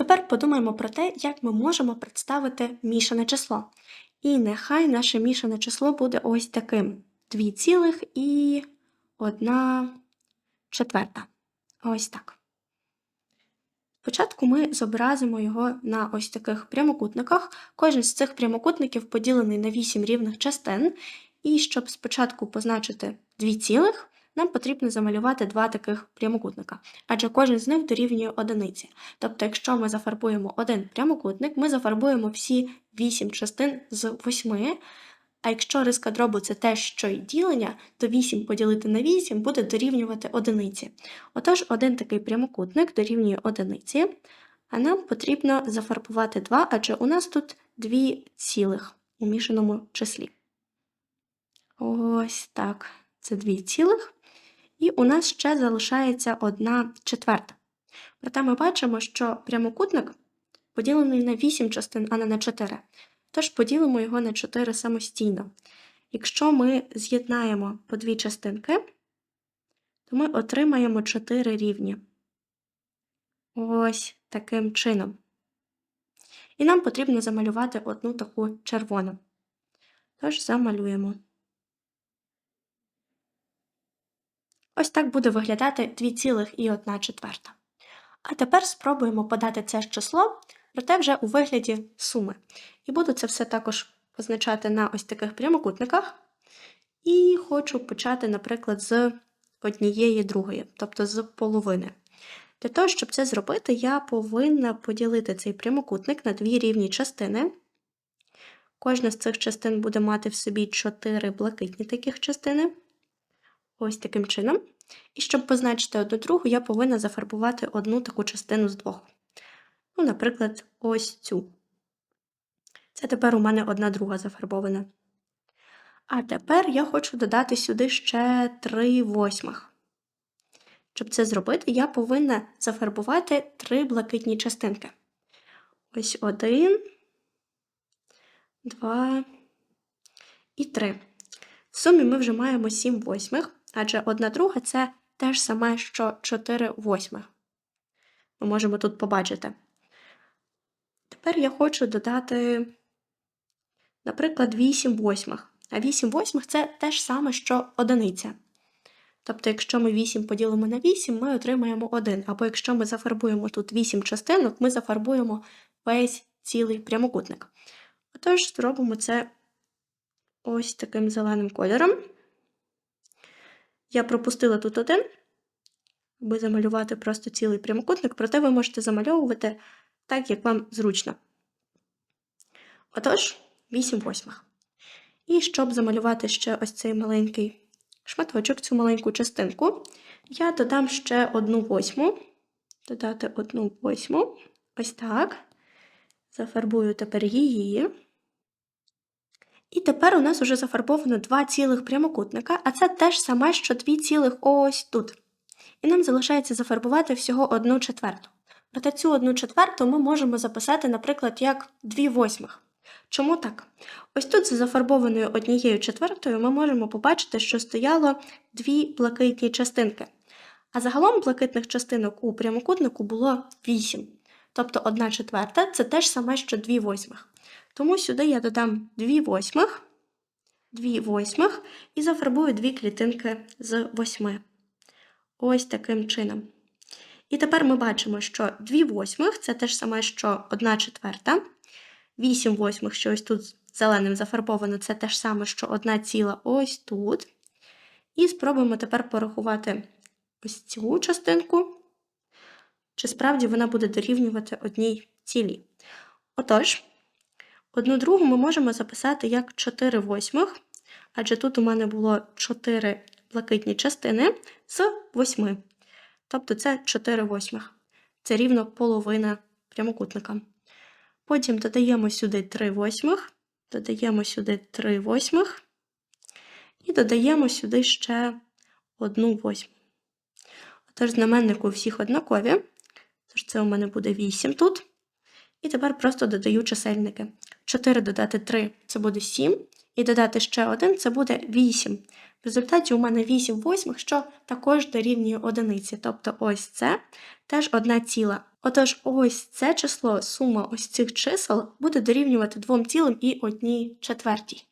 Тепер подумаємо про те, як ми можемо представити мішане число. І нехай наше мішане число буде ось таким: 2 цілих і 1 четверта. Ось так. Спочатку ми зобразимо його на ось таких прямокутниках. Кожен з цих прямокутників поділений на 8 рівних частин. І щоб спочатку позначити 2 цілих, нам потрібно замалювати два таких прямокутника, адже кожен з них дорівнює одиниці. Тобто, якщо ми зафарбуємо один прямокутник, ми зафарбуємо всі 8 частин з 8, а якщо риска дробу це те, що й ділення, то 8 поділити на 8 буде дорівнювати одиниці. Отож, один такий прямокутник дорівнює одиниці, а нам потрібно зафарбувати 2, адже у нас тут 2 цілих у мішаному числі. Ось так, це 2 цілих. І у нас ще залишається 1 четверта. Проте ми бачимо, що прямокутник поділений на 8 частин, а не на 4. Тож поділимо його на 4 самостійно. Якщо ми з'єднаємо по дві частинки, то ми отримаємо 4 рівні. Ось таким чином. І нам потрібно замалювати одну таку червону. Тож замалюємо. Ось так буде виглядати 2,1 четверта. А тепер спробуємо подати це ж число, проте вже у вигляді суми. І буду це все також позначати на ось таких прямокутниках. І хочу почати, наприклад, з однієї другої, тобто з половини. Для того, щоб це зробити, я повинна поділити цей прямокутник на дві рівні частини. Кожна з цих частин буде мати в собі 4 блакитні таких частини. Ось таким чином. І щоб позначити одну другу, я повинна зафарбувати одну таку частину з двох. Ну, наприклад, ось цю. Це тепер у мене одна друга зафарбована. А тепер я хочу додати сюди ще 3 восьмих. Щоб це зробити, я повинна зафарбувати три блакитні частинки. Ось один, два і три. В сумі ми вже маємо 7 восьмих, адже одна друга це те ж саме, що 4 восьмих. Ми можемо тут побачити. Тепер я хочу додати, наприклад, 8 восьмих. А 8 восьмих це те ж саме, що одиниця. Тобто, якщо ми 8 поділимо на 8, ми отримаємо 1. Або якщо ми зафарбуємо тут 8 частинок, ми зафарбуємо весь цілий прямокутник. Отож, зробимо це ось таким зеленим кольором. Я пропустила тут один, аби замалювати просто цілий прямокутник, проте ви можете замальовувати так, як вам зручно. Отож, 8 восьмих. І щоб замалювати ще ось цей маленький шматочок, цю маленьку частинку, я додам ще одну восьму. Додати одну восьму. Ось так. Зафарбую тепер її. І тепер у нас вже зафарбовано два цілих прямокутника, а це те ж саме, що дві цілих ось тут. І нам залишається зафарбувати всього одну четверту. Проте цю одну четверту ми можемо записати, наприклад, як дві восьмих. Чому так? Ось тут за зафарбованою однією четвертою ми можемо побачити, що стояло дві блакитні частинки. А загалом блакитних частинок у прямокутнику було 8. Тобто одна четверта це те ж саме, що 2 восьмих. Тому сюди я додам 2 восьмих, 2 восьмих і зафарбую дві клітинки з 8. Ось таким чином. І тепер ми бачимо, що 2 восьмих це те ж саме, що 1 четверта. 8 восьмих, що ось тут зеленим зафарбовано, це те ж саме, що 1 ціла ось тут. І спробуємо тепер порахувати ось цю частинку, чи справді вона буде дорівнювати одній цілій. Отож, одну другу ми можемо записати як 4 восьмих, адже тут у мене було 4 блакитні частини з 8. Тобто це 4 восьмих. Це рівно половина прямокутника. Потім додаємо сюди 3 восьмих, додаємо сюди 3 восьмих і додаємо сюди ще 1 восьму. Отож, знаменник у всіх однакові. Тож це у мене буде 8 тут. І тепер просто додаю чисельники. 4 додати 3 це буде 7. і додати ще один, це буде 8. В результаті у мене 8 восьмих, що також дорівнює одиниці. Тобто ось це теж одна ціла. Отож, ось це число, сума ось цих чисел буде дорівнювати 2 цілим і 1 четвертій.